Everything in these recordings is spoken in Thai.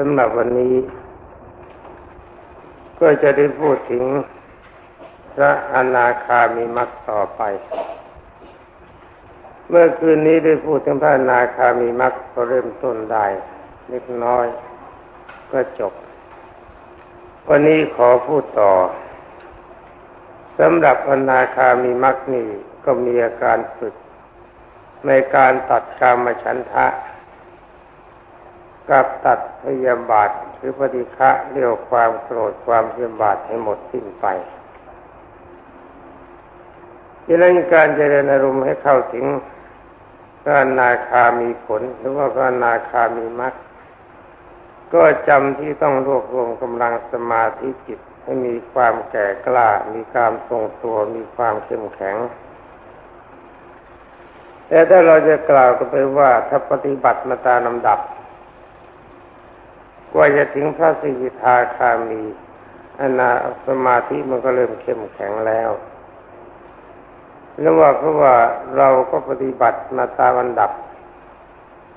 สำหรับวันนี้ ก็จะได้พูดถึงพระอนาคามีมักต่อไป เมื่อคืนนี้ได้พูดถึงพระอนาคามีมักก็เริ่มต้นได้เล็กน้อยก็จบ วันนี้ขอพูดต่อสำหรับอนาคามีมักนี่ก็มีอาการฝึกในการตัดกามฉันทะ กับตัดพยาบาทหรือปฏิฆะเรียกความโกรธความพยาบาทให้หมดสิ้นไปดังนั้นการเจริญอารมณ์ให้เข้าถึงพระนาคามีผล หรือว่าพระนาคามีมรรคก็จำที่ต้องรวบรวมกำลังสมาธิจิตให้มีความแก่กล้า มีการทรงตัว มีความเข้มแข็ง แต่ถ้าเราจะกล่าวกันไปว่าถ้าปฏิบัติมาตามลำดับ กว่าจะถึงพระสิกิทาคามีอนาสมาธิมันก็เริ่มเข้มแข็งแล้วแล้วว่าเพราะว่าเราก็ปฏิบัติมาตามลำดับ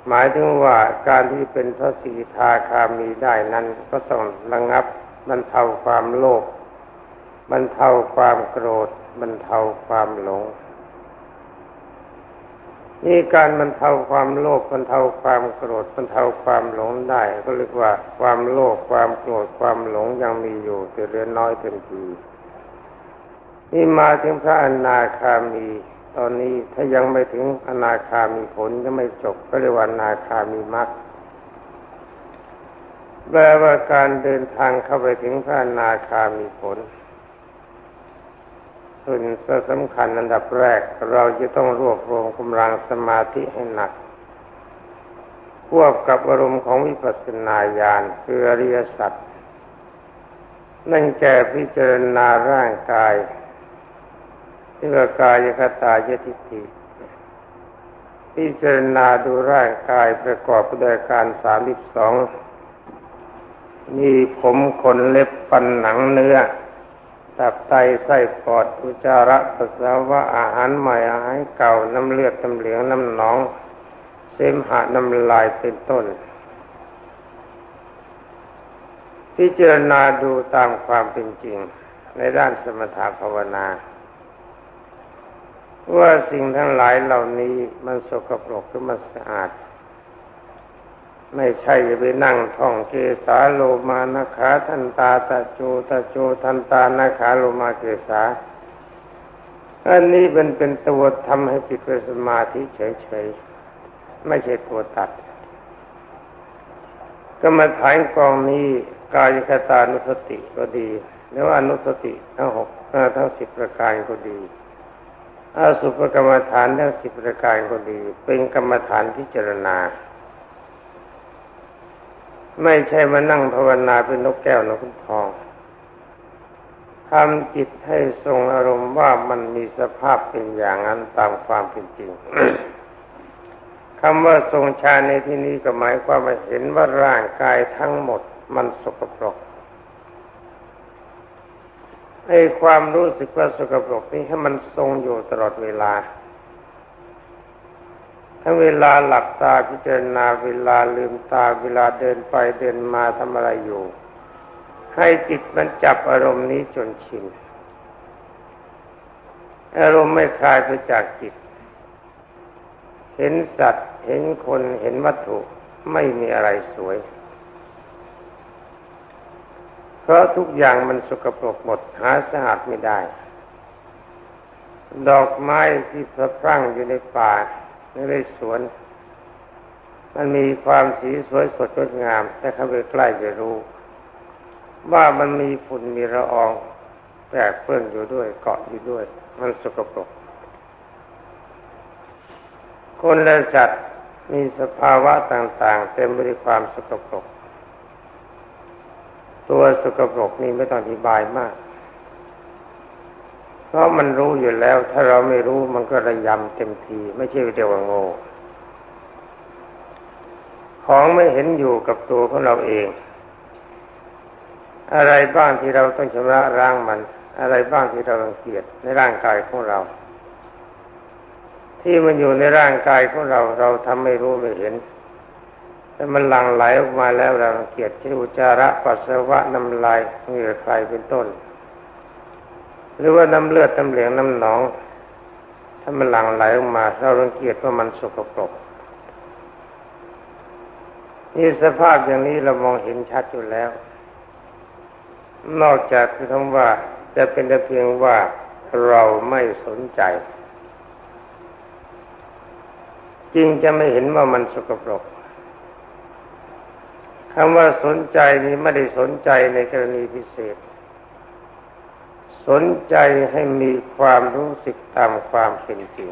หมายถึงว่าการที่เป็นพระสิกิทาคามีได้นั้น ก็ต้องระงับบรรเทาความโลภบรรเทาความโกรธบรรเทาความหลง นี่การบรรเทาความโลภบรรเทาความโกรธบรรเทาความหลงได้ ก็เรียกว่าความโลภความโกรธความหลงยังมีอยู่แต่เรือนน้อยเต็มทีนี่มาถึงพระอนาคามี ตอนนี้ถ้ายังไม่ถึงอนาคามีผลยังไม่จบก็เรียกว่าอนาคามีมรรคแปลว่าการเดินทางเข้าไปถึงพระอนาคามีผล ส่วนสำคัญอันดับแรกเราจะต้องรวบรวมกำลังสมาธิให้หนักควบกับอารมณ์ของวิปัสสนาญาณคืออริยสัจนั่นแก่พิจารณาร่างกายที่ว่ากายคตายทิฏฐิพิจารณาดูร่างกายประกอบด้วยการสามสิบสองมีผมขนเล็บฟันหนังเนื้อ ตับไตไส้ปอดอุจจาระปัสสาวะอาหารใหม่อาหารเก่าน้ำเลือดน้ำเหลืองน้ำหนอง เสมหะน้ำลายเป็นต้น พิจารณาดูตามความเป็นจริง ในด้านสมถะภาวนา ว่าสิ่งทั้งหลายเหล่านี้มันสกปรกหรือมันสะอาด ไม่ใช่จะไปนั่งท่องเกสาโลมานาขาทันตาตะโจตะโจทันตานาขาโลมาเกสาอันนี้เป็นเป็นตัวทำให้จิตเป็นสมาธิเฉยๆไม่ใช่ตัวตัดก็มาฐานกองนี้กายคตานุสติก็ดีหรือว่าอนุสติทั้งหกทั้งสิบประการก็ดีอาสุปกรรมฐานทั้งสิบประการก็ดี เป็นกรรมฐานพิจารณา ไม่ใช่มานั่งภาวนาเป็นนกแก้วนกทองทำจิตให้ทรงอารมณ์ว่ามันมีสภาพเป็นอย่างนั้นตามความเป็นจริงคำว่าทรงฌานในที่นี้ก็หมายความว่าเห็นว่าร่างกายทั้งหมดมันสกปรกไอ้ความรู้สึกว่าสกปรกนี้ให้มันทรงอยู่ตลอดเวลา ทั้งเวลาหลับตาพิจารณาเวลาลืมตาเวลาเดินไปเดินมาทำอะไรอยู่ ให้จิตมันจับอารมณ์นี้จนชินอารมณ์ไม่คลายไปจากจิต เห็นสัตว์เห็นคนเห็นวัตถุไม่มีอะไรสวย เพราะทุกอย่างมันสกปรกหมดหาสะอาดไม่ได้ ดอกไม้ที่สะพรั่งอยู่ในป่า ในสวน มันมีความสีสวยสดงดงาม แต่เข้าไปใกล้จะรู้ ว่ามันมีฝุ่นมีละอองแปกเปื้อนอยู่ด้วยเกาะอยู่ด้วย มันสกปรก คนและสัตว์มีสภาวะต่าง ๆ เต็มไปด้วยความสกปรก ตัวสกปรกนี่ไม่ต้องอธิบายมาก เพราะมันรู้อยู่แล้ว ถ้าเราไม่รู้มันก็ระยำเต็มที ไม่ใช่เดียวว่าโง่ของไม่เห็นอยู่กับตัวของเราเอง อะไรบ้างที่เราต้องชำระร่างมัน อะไรบ้างที่เรารังเกียจในร่างกายของเรา ที่มันอยู่ในร่างกายของเรา เราทำไม่รู้ไม่เห็น แต่มันหลั่งไหลออกมาแล้วเรารังเกียจเช่อุจจาระปัสสาวะน้ำลายเหงื่อใครเป็นต้น หรือว่าน้ำเลือดน้ำเหลืองน้ำหนอง ถ้ามันหลั่งไหลออกมา เรารังเกียจว่ามันสกปรกนี่สภาพอย่างนี้เรามองเห็นชัดอยู่แล้ว นอกจากคือคำว่าจะเป็นแต่เพียงว่าเราไม่สนใจ จริงจะไม่เห็นว่ามันสกปรกคำว่าสนใจนี้ไม่ได้สนใจในกรณีพิเศษ สนใจให้มีความรู้สึกตามความเป็นจริง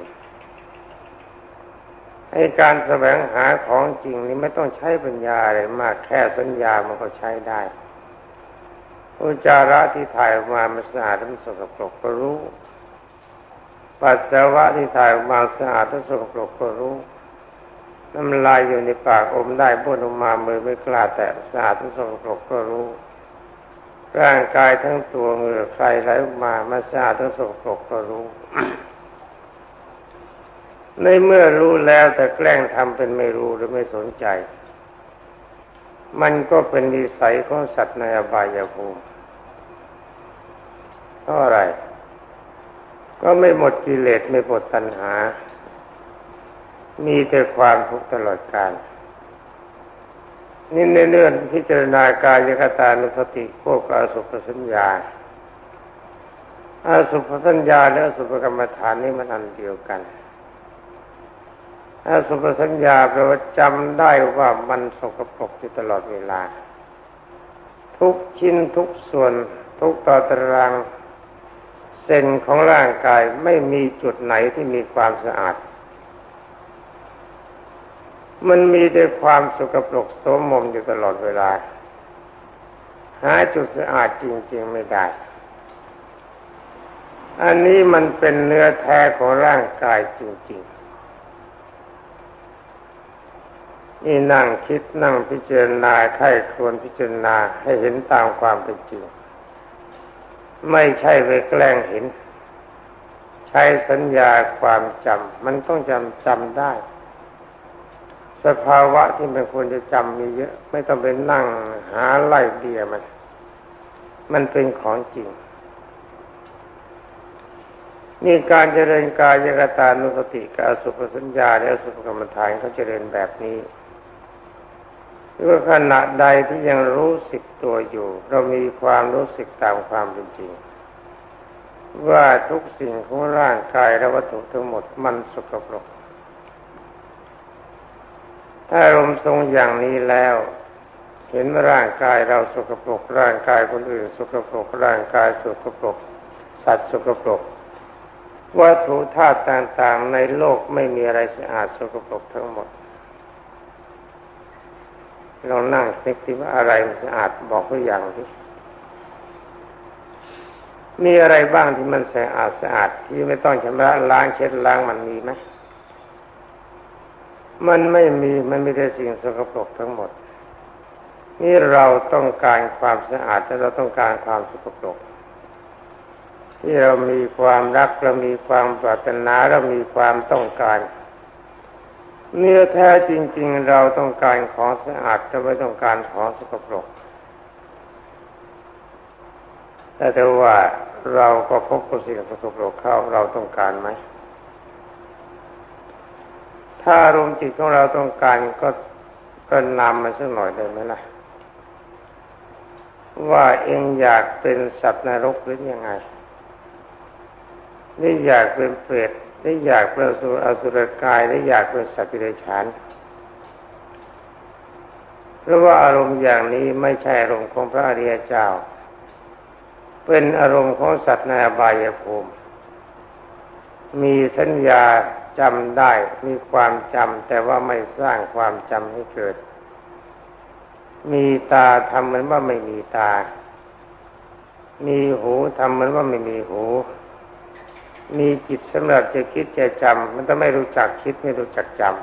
ให้การแสวงหาของจริงนี้ไม่ต้องใช้ปัญญาอะไรมากแค่สัญญามันก็ใช้ได้อุจาระที่ถ่ายออกมามันสะอาดมันสกปรกก็รู้ ปัสสาวะที่ถ่ายออกมาสะอาดและสกปรกก็รู้ น้ำลายอยู่ในปากอมได้บ้วนออกมามือไม่กล้าแตะสะอาดและสกปรกก็รู้ ร่างกายทั้งตัวเหงื่อใครไหลออกมามาสะอาดและสกปรกก็รู้ ในเมื่อรู้แล้วแต่แกล้งทำเป็นไม่รู้หรือไม่สนใจ มันก็เป็นนิสัยของสัตว์ในอบายภูมิเพราะอะไร ก็ไม่หมดกิเลสไม่หมดตัณหา มีแต่ความทุกข์ตลอดกาล นี่ในเรื่องพิจารณากายคตานุสติพวกอาสุภสัญญาอาสุภสัญญาและอสุภกรรมฐานนี่มันอันเดียวกันอาสุภสัญญาแปลว่าจำได้ว่ามันสกปรกอยู่ตลอดเวลา ทุกชิ้นทุกส่วน ทุกต่อตารางเส้นของร่างกายไม่มีจุดไหนที่มีความสะอาด มันมีแต่ความสกปรกโสมมอยู่ตลอดเวลา หาจุดสะอาดจริง ๆ ไม่ได้ อันนี้มันเป็นเนื้อแท้ของร่างกายจริง ๆ นี่นั่งคิดนั่งพิจารณาไข้ควรพิจารณาให้เห็นตามความเป็นจริง ไม่ใช่ไปแกล้งเห็น ใช้สัญญาความจำมันต้องจำจำได้ สภาวะที่มันควรจะจำมีเยอะ ไม่ต้องไปนั่งหาไล่เบียมัน มันเป็นของจริง นี่การเจริญกายกตานุสติกับสุภสัญญาและสุภกรรมฐานเขาเจริญแบบนี้ว่าขณะใดที่ยังรู้สึกตัวอยู่ เรามีความรู้สึกตามความเป็นจริง ว่าทุกสิ่งของร่างกายและวัตถุทั้งหมดมันสกปรก ถ้าอารมณ์ทรงอย่างนี้แล้ว เห็นว่าร่างกายเราสกปรกร่างกายคนอื่นสกปรกร่างกายสกปรกสัตว์สกปรกวัตถุธาตุต่างๆในโลกไม่มีอะไรสะอาดสกปรกทั้งหมดลองนั่งนึกที่ว่าอะไรมันสะอาดบอกตัวอย่างที่มีอะไรบ้างที่มันสะอาดสะอาดที่ไม่ต้องชำระล้างเช็ดล้างมันมีไหม มันไม่มีมันมีแต่สิ่งสกปรกทั้งหมด นี่เราต้องการความสะอาดแต่เราต้องการความสกปรกที่เรามีความรักเรามีความปรารถนาเรามีความต้องการเนื้อแท้จริง ๆ เราต้องการของสะอาดแต่ไม่ต้องการของสกปรก แต่ถ้าว่าเราก็พบกับสิ่งสกปรกเข้าเราต้องการไหม ถ้าอารมณ์จิตของเราต้องการก็ก็นำมาสักหน่อยได้ไหมล่ะ ว่าเองอยากเป็นสัตว์นรกหรือยังไงนี่อยากเป็นเปรตได้อยากเป็นสุอสุรกายได้อยากเป็นสัตว์ปิเดชานเพราะว่าอารมณ์อย่างนี้ไม่ใช่อารมณ์ของพระอริยเจ้า เป็นอารมณ์ของสัตว์ในอบายภูมิ มีสัญญา จำได้มีความจำแต่ว่าไม่สร้างความจำให้เกิด มีตาทำเหมือนว่าไม่มีตา มีหูทำเหมือนว่าไม่มีหู มีจิตสำหรับจะคิดจะจำมันต้องไม่รู้จักคิดไม่รู้จักจำ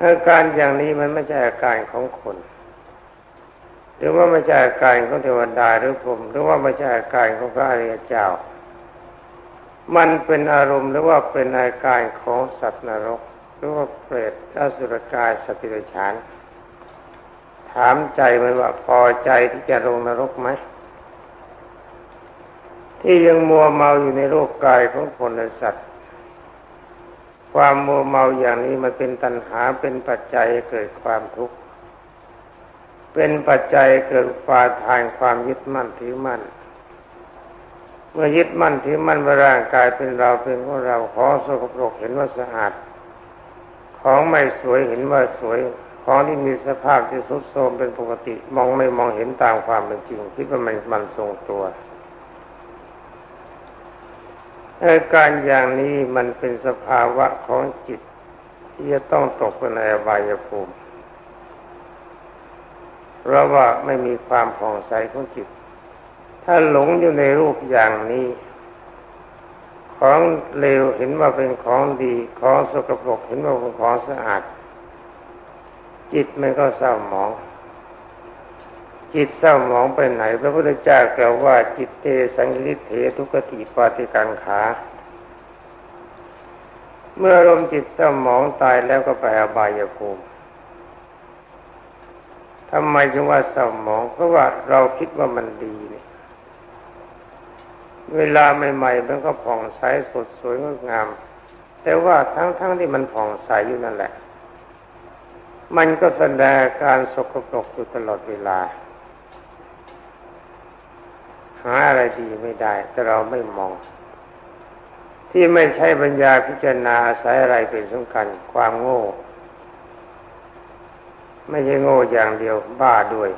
อาการอย่างนี้มันไม่ใช่อาการของคนหรือว่าไม่ใช่อาการของเทวดาหรือผม หรือว่าไม่ใช่อาการของพระอริยเจ้า มันเป็นอารมณ์หรือว่าเป็นอาการของสัตว์นรก หรือว่าเปรตอสุรกายสติรฉาน ถามใจมันว่าพอใจที่จะลงนรกไหมที่ยังมัวเมาอยู่ในโลกกายของคนและสัตว์ ความมัวเมาอย่างนี้มันเป็นตัณหาเป็นปัจจัยเกิดความทุกข์ เป็นปัจจัยเกิดฟาทานความยึดมั่นถือมั่น เมื่อยึดมั่นถือมั่นว่าร่างกายเป็นเราเป็นของเราของสกปรกเห็นว่าสะอาด ของไม่สวยเห็นว่าสวย ของที่มีสภาพที่สุดโทมเป็นปกติ มองไม่มองเห็นตามความเป็นจริงคิดว่ามันมันทรงตัวอาการอย่างนี้มันเป็นสภาวะของจิต ที่จะต้องตกไปในอบายภูมิเพราะว่าไม่มีความผ่องใสของจิต ถ้าหลงอยู่ในรูปอย่างนี้ ของเลวเห็นว่าเป็นของดี ของสกปรกเห็นว่าเป็นของสะอาด จิตมันก็เศร้าหมอง จิตเศร้าหมองไปไหน พระพุทธเจ้ากล่าวว่าจิตเตสังลิเถทุกติปาติกังขาเมื่อลมจิตเศร้าหมองตายแล้วก็ไปอบายภูมิทำไมจึงว่าเศร้าหมอง เพราะว่าเราคิดว่ามันดีเนี่ย เวลาใหม่ๆมันก็ผ่องใสสดสวยงดงาม แต่ว่าทั้งๆทที่มันผ่องใสอยู่นั่นแหละ มันก็แสดงการสกปรกอยู่ตลอดเวลา หาอะไรดีไม่ได้ แต่เราไม่มอง ที่ไม่ใช่ปัญญาพิจารณาอาศัยอะไรเป็นสำคัญความโง่ ไม่ใช่โง่อย่างเดียวบ้าด้วย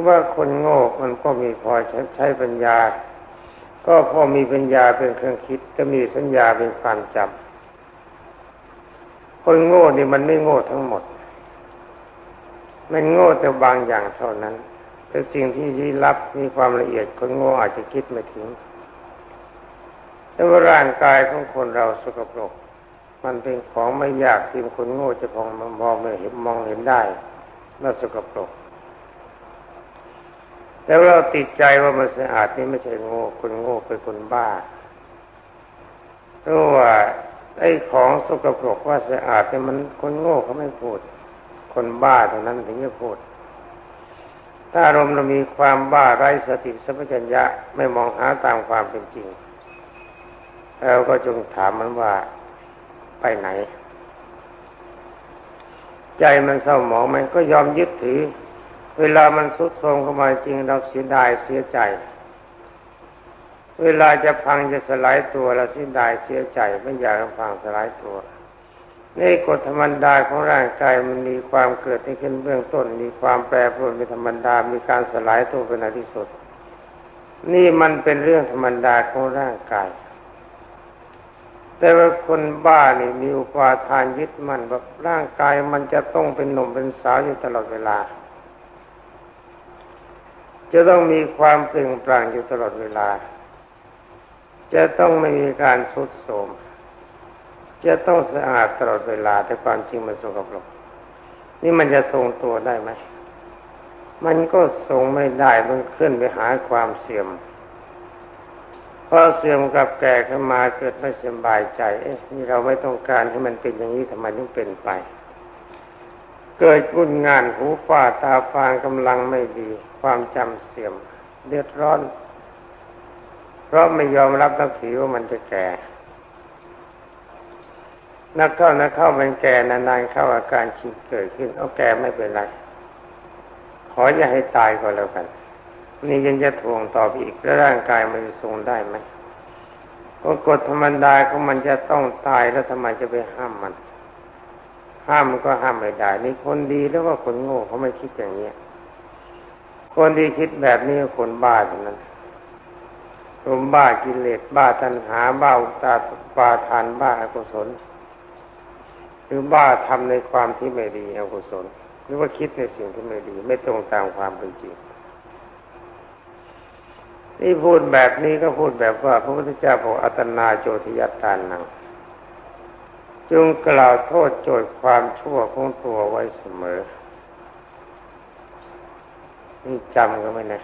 ราะว่าคนโง่มันก็มีพอใช้ปัญญา ก็พอมีปัญญาเป็นเครื่องคิด ก็มีสัญญาเป็นความจำคนโง่นี่มันไม่โง่ทั้งหมด มันโง่แต่บางอย่างเท่านั้น แต่สิ่งที่ลี้ลับมีความละเอียดคนโง่อาจจะคิดไม่ถึงแต่ว่าร่างกายของคนเราสกปรก มันเป็นของไม่ยากที่คนโง่จะพองมองไม่เห็นมองเห็นได้ว่าสกปรก แต่เราติดใจว่ามันสะอาดนี่ไม่ใช่โง่คนโง่เป็นคนบ้าเพราะว่าไอ้ของสกปรกว่าสะอาดเนี่ยมันคนโง่เขาไม่พูด คนบ้าเท่านั้นถึงจะพูด ถ้าอารมณ์เรามีความบ้าไร้สติสัมปชัญญะไม่มองหาตามความเป็นจริงเราก็จงถามมันว่าไปไหน ใจมันเศร้าหมองมันก็ยอมยึดถือ เวลามันสุดโทรมเข้ามาจริงเราเสียดายเสียใจ เวลาจะพังจะสลายตัวเราเสียดายเสียใจไม่อยากให้พังสลายตัวในกฎธรรมดาของร่างกายมันมีความเกิดขึ้นเบื้องต้น มีความแปรปรวนเป็นธรรมดา มีการสลายตัวเป็นอที่สุด นี่มันเป็นเรื่องธรรมดาของร่างกาย แต่ว่าคนบ้านี่มีอุปาทานยึดมั่นว่าร่างกายมันจะต้องเป็นหนุ่มเป็นสาวอยู่ตลอดเวลา จะต้องมีความเปล่งปลั่งอยู่ตลอดเวลา จะต้องไม่มีการสุดโทรมจะต้องสะอาดตลอดเวลา แต่ความจริงมันสกปรกนี่มันจะทรงตัวได้ไหม มันก็ทรงไม่ได้มันเคลื่อนไปหาความเสื่อมพอเสื่อมกับแก่ขึ้นมาเกิดไม่สบายใจ เอ๊ะนี่เราไม่ต้องการให้มันเป็นอย่างนี้ทำไมถึงเป็นไป เกิดวุ่นงานหูฝ้าตาฟางกำลังไม่ดี ความจำเสื่อม เดือดร้อน เพราะไม่ยอมรับนับถือว่ามันจะแก่ นักเข้านักเข้ามันแก่นานๆเข้าอาการชิงเกิดขึ้น เอาแก่ไม่เป็นไรขออย่าให้ตายก็แล้วกัน นี่ยังจะทวงต่อไปอีกแล้วร่างกายมันจะทรงได้ไหมก็กฎธรรมดาของมันจะต้องตายแล้วทำไมจะไปห้ามมัน ห้ามมันก็ห้ามไม่ได้ นี่คนดีแล้วก็คนโง่เขาไม่คิดอย่างเนี้ย คนที่คิดแบบนี้คนบ้าเท่านั้นคนบ้ากิเลสบ้าตัณหาบ้าอุตาปาทานบ้าอกุศล หรือบ้าทำในความที่ไม่ดีอกุศล หรือว่าคิดในสิ่งที่ไม่ดี ไม่ตรงตามความเป็นจริงนี่พูดแบบนี้ก็พูดแบบว่า พระพุทธเจ้าบอกอัตนาโจทยตานังจงกล่าวโทษโจทย์ความชั่วของตัวไว้เสมอ นี่จำกันไว้นะ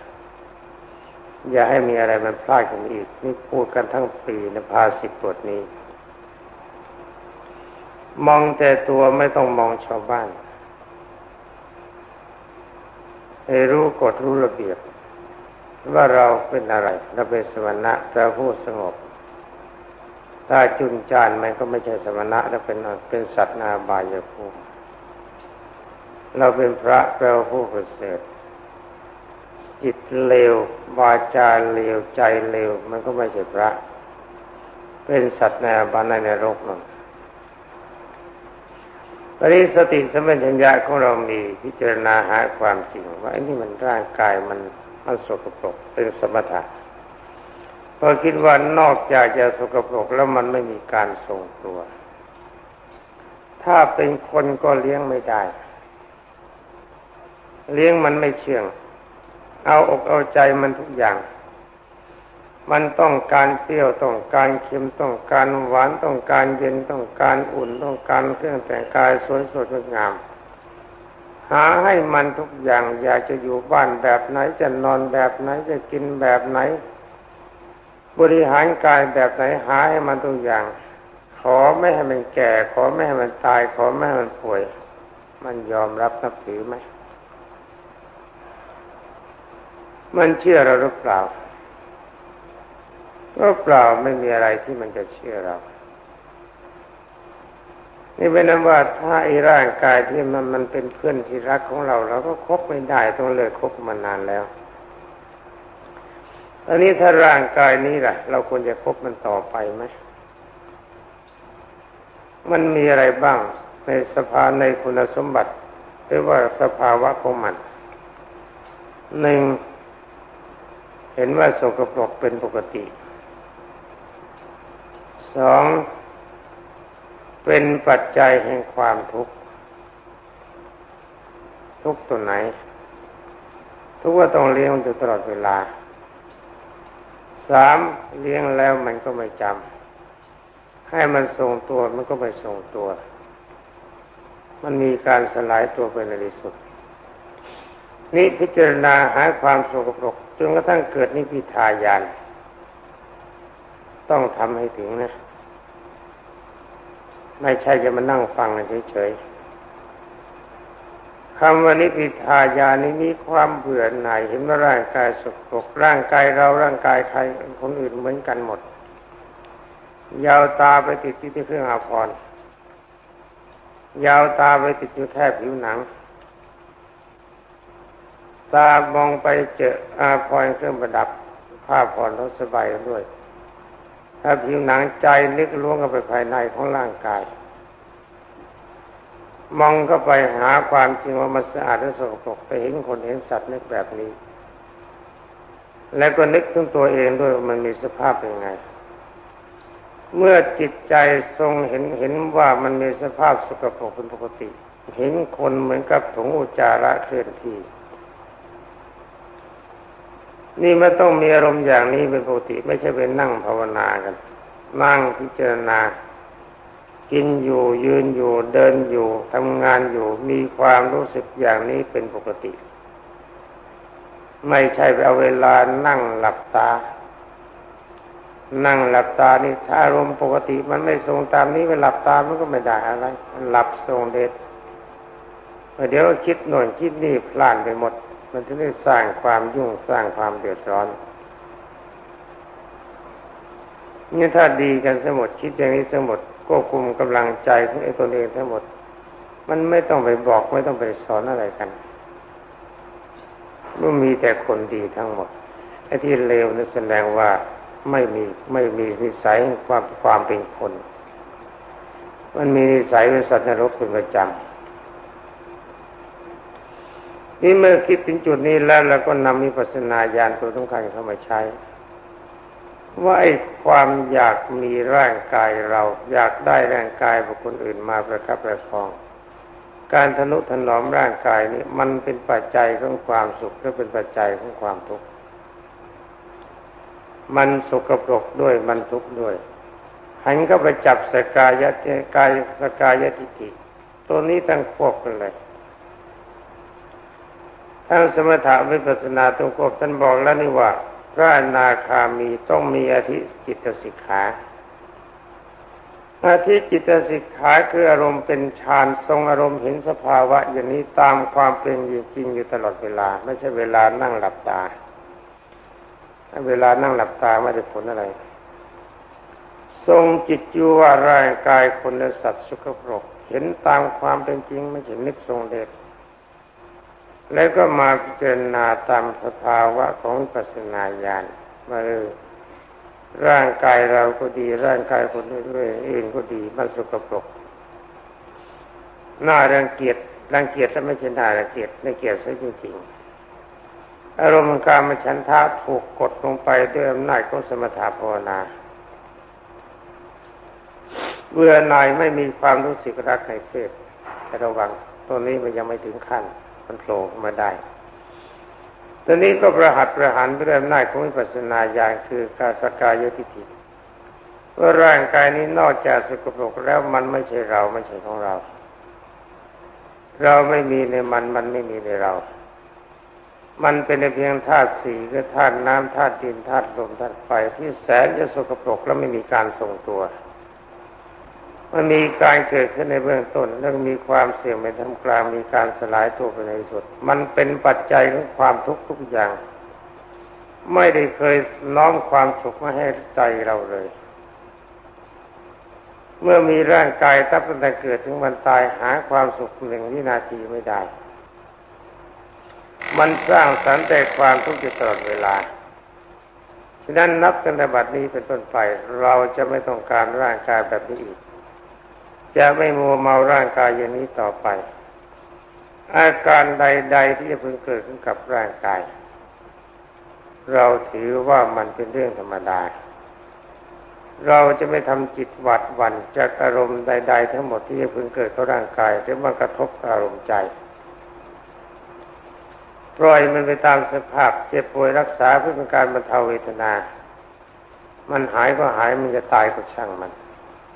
อย่าให้มีอะไรมันพลาดกันอีก นี่พูดกันทั้งปีนะพาสิบบทนี้ มองแต่ตัวไม่ต้องมองชาวบ้านให้รู้กฎรู้ระเบียบ ว่าเราเป็นอะไร เราเป็นสมณะเราผู้สงบ ถ้าจุนจานมันก็ไม่ใช่สมณะแล้วเป็นเป็นสัตว์นาบายภูมิเราเป็นพระแปลว่าผู้ประเสริฐ จิตเลววาจาเลวใจเลวมันก็ไม่ใช่พระ เป็นสัตว์ในบายในโรกนั่นตอนนี้สติสมัญญาของเรามีพิจารณาหาความจริงว่าไอ้นี่มันร่างกายมันมันสกปรกเป็นสมถะพอคิดว่านอกจากจะสกปรกแล้วมันไม่มีการทรงตัว ถ้าเป็นคนก็เลี้ยงไม่ได้ เลี้ยงมันไม่เชื่อง เอาอกเอาใจมันทุกอย่าง มันต้องการเปรี้ยวต้องการเค็มต้องการหวานต้องการเย็นต้องการอุ่นต้องการเครื่องแต่งกายสวยสดงาม หาให้มันทุกอย่าง อยากจะอยู่บ้านแบบไหนจะนอนแบบไหนจะกินแบบไหน บริหารกายแบบไหนหาให้มันทุกอย่าง ขอไม่ให้มันแก่ ขอไม่ให้มันตาย ขอไม่ให้มันป่วย มันยอมรับนับถือไหม มันเชื่อเราหรือเปล่าก็เปล่าไม่มีอะไรที่มันจะเชื่อเรา นี่เป็นนั้นว่าถ้าไอ้ร่างกายที่มันมันเป็นเพื่อนที่รักของเราเราก็คบไม่ได้ต้องเลิกคบมานานแล้วอันนี้ถ้าร่างกายนี้ล่ะ เราควรจะคบมันต่อไปไหมมันมีอะไรบ้างในสภาในคุณสมบัติหรือว่าสภาวะของมันหนึ่ง เห็นว่าสกปรกเป็นปกติสองเป็นปัจจัยแห่งความทุกข์ ทุกตัวไหน ทุกว่าต้องเลี้ยงอยู่ตลอดเวลาสามเลี้ยงแล้วมันก็ไม่จำให้มันทรงตัวมันก็ไม่ทรงตัว มันมีการสลายตัวไปในที่สุด นี่พิจารณาหาความสกปรก จนกระทั่งเกิดนิพิทายานต้องทำให้ถึงนะ ไม่ใช่จะมานั่งฟังเฉยๆคำว่านิพิทายานี้มีความเบื่อหน่ายเห็นว่าร่างกายสกปรกร่างกายเราร่างกายใครคนอื่นเหมือนกันหมดยาวตาไปติดที่เครื่องอาภรณ์ยาวตาไปติดอยู่แค่ผิวหนัง ตามองไปเจออาพรเครื่องประดับผ้าผ่อนรถสบายด้วย ถ้าผิวหนังใจลึกล้วงเข้าไปภายในของร่างกาย มองเข้าไปหาความจริงว่ามันสะอาดและสกปรกไปเห็นคนเห็นสัตว์นึกแบบนี้ แล้วก็นึกถึงตัวเองด้วยมันมีสภาพเป็นไง เมื่อจิตใจทรงเห็นเห็นว่ามันมีสภาพสกปรกเป็นปกติ เห็นคนเหมือนกับถุงอุจจาระเคลื่อนที่ นี่มันต้องมีอารมณ์อย่างนี้เป็นปกติไม่ใช่เป็นนั่งภาวนากัน นั่งพิจารณา กินอยู่ยืนอยู่เดินอยู่ทำงานอยู่มีความรู้สึกอย่างนี้เป็นปกติ ไม่ใช่ไปเอาเวลานั่งหลับตา นั่งหลับตานี่ถ้าอารมณ์ปกติมันไม่ทรงตามนี้ไปหลับตามันก็ไม่ได้อะไรหลับทรงเด็ดเดี๋ยวคิดหน่อยคิดนี่พลานไปหมด มันจะได้สร้างความยุ่งสร้างความเดือดร้อนนี่ถ้าดีกันสมดคิดอย่างนี้สมดควบคุมกำลังใจของไอ้ตนเองทั้งหมด มันไม่ต้องไปบอกไม่ต้องไปสอนอะไรกันมันมีแต่คนดีทั้งหมดไอ้ที่เลวนั่นแสดงว่าไม่มีไม่มีนิสัยความความเป็นคน มันมีนิสัยเป็นสัตว์นรกเป็นประจำ นี่เมื่อคิดถึงจุดนี้แล้วเราก็นำมิปัสนาญาณตัวสำคัญเข้ามาใช้ ว่าไอ้ความอยากมีร่างกายเรา อยากได้ร่างกายบุคคลอื่นมาประคับประคอง การทนุถนอมร่างกายนี้มันเป็นปัจจัยของความสุขและเป็นปัจจัยของความทุกข์ มันสกปรกด้วยมันทุกข์ด้วยหันก็ไปจับสกายะกายสกายะทิฏฐิตัวนี้ตั้งควบกันเลย ทั้งสมถะวิปัสนาตรงกบท่านบอกแล้วนี่ว่า พระอนาคามีต้องมีอธิจิตสิกขาออาทิจิตสิกขาคืออารมณ์เป็นฌานทรงอารมณ์เห็นสภาวะ อย่างนี้ตามความเป็นอยู่จริงอยู่ตลอดเวลา ไม่ใช่เวลานั่งหลับตา เวลานั่งหลับตาไม่ได้ผลอะไร ทรงจิตอยู่ว่าร่างกายคนและสัตว์สุขภพเห็นตามความเป็นจริง ไม่ใช่นึกทรงเดช แล้วก็มาพิจารณาตามสภาวะของปัสนาญาณมาเออร่างกายเราก็ดีร่างกายคนอื่นก็ดีมันสกปรกน่ารังเกียจรังเกียจถ้าไม่ใช่น่ารังเกียจไม่เกียจซะจริงๆอารมณ์การมฉันทะถูกกดลงไปด้วยอำนาจของสมถะภาวนาเบื่อหน่ายไม่มีความรู้สึกรักในเพศแต่ระวังตัวนี้มันยังไม่ถึงขั้น มันโผล่มาได้ตอนนี้ก็ประหัตประหารเรื่องหน้าของวิปัสสนาญาณคือกาสกายทิฏฐิว่าร่างกายนี้นอกจากสกปรกแล้วมันไม่ใช่เราไม่ใช่ของเรา เราไม่มีในมันมันไม่มีในเรา มันเป็นเพียงธาตุสี่คือธาตุน้ำธาตุดินธาตุลมธาตุไฟที่แสนจะสกปรกและไม่มีการทรงตัว มันมีการเกิดขึ้นในเบื้องต้น แล้วมีความเสี่ยงในท่ามกลางมีการสลายตัวไปในสุด มันเป็นปัจจัยของความทุกข์ทุกอย่าง ไม่ได้เคยน้อมความสุขมาให้ใจเราเลย เมื่อมีร่างกายตั้งแต่เกิดถึงวันตายหาความสุขหนึ่งวินาทีไม่ได้ มันสร้างสรรค์แต่ความทุกข์อยู่ตลอดเวลาฉะนั้นนับกันแต่บัดนี้เป็นต้นไปเราจะไม่ต้องการร่างกายแบบนี้อีก จะไม่มัวเมาร่างกายอย่างนี้ต่อไป อาการใด ๆ ที่จะพึงเกิดขึ้นกับร่างกาย เราถือว่ามันเป็นเรื่องธรรมดา เราจะไม่ทำจิตหวัดวันจากอารมณ์ใด ๆ ทั้งหมดที่จะพึงเกิดกับร่างกายหรือมันกระทบอารมณ์ใจปล่อยมันไปตามสภาพ เจ็บป่วยรักษาเพื่อเป็นการบรรเทาเวทนา มันหายก็หายมันจะตายก็ช่างมัน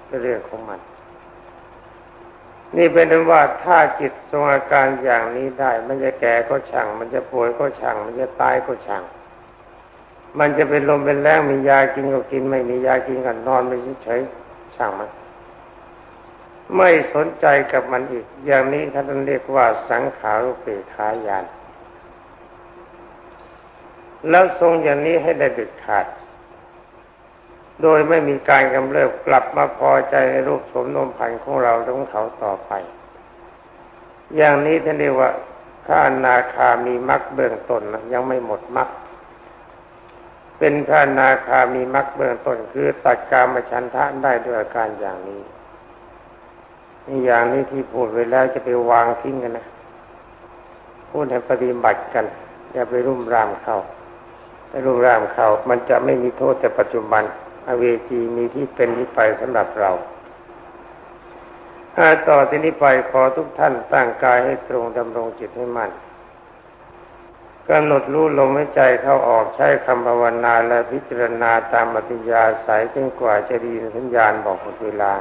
เป็นเรื่องของมัน นี่เป็นว่าถ้าจิตทรงอาการอย่างนี้ได้ มันจะแก่ก็ช่าง มันจะป่วยก็ช่าง มันจะตายก็ช่าง มันจะเป็นลมเป็นแรงมียากินก็กินไม่มียากินกันนอนไม่เฉยช่างมัน ไม่สนใจกับมันอีก อย่างนี้ท่านเรียกว่าสังขารุเปขายานแล้วทรงอย่างนี้ให้ได้ด็ดขาด โดยไม่มีการกำเริบกลับมาพอใจในรูปสมนมพันธ์ของเราของเขาต่อไป อย่างนี้ท่านเรียกว่าถ้านาคามีมรรคเบื้องต้นนะยังไม่หมดมรรคเป็นพระนาคามีมรรคเบื้องต้นคือตัดกามฉันทะได้ด้วยอาการอย่างนี้นี่อย่างนี้ที่พูดไปแล้วจะไปวางทิ้งกันนะพูดให้ปฏิบัติกัน อย่าไปรุ่มรามเขาถ้ารุ่มรามเขามันจะไม่มีโทษแต่ปัจจุบัน เวจีมีที่เป็นที่ไปสำหรับเราถ้าต่อที่นี้ไปขอทุกท่านตั้งกายให้ตรงดำรงจิตให้มั่นกำหนดรู้ลมหายใจเข้าออกใช้คำภาวนาและพิจารณาตามปฏิยาสายจนกว่าจะดีสัญญาณบอกหมดเวลา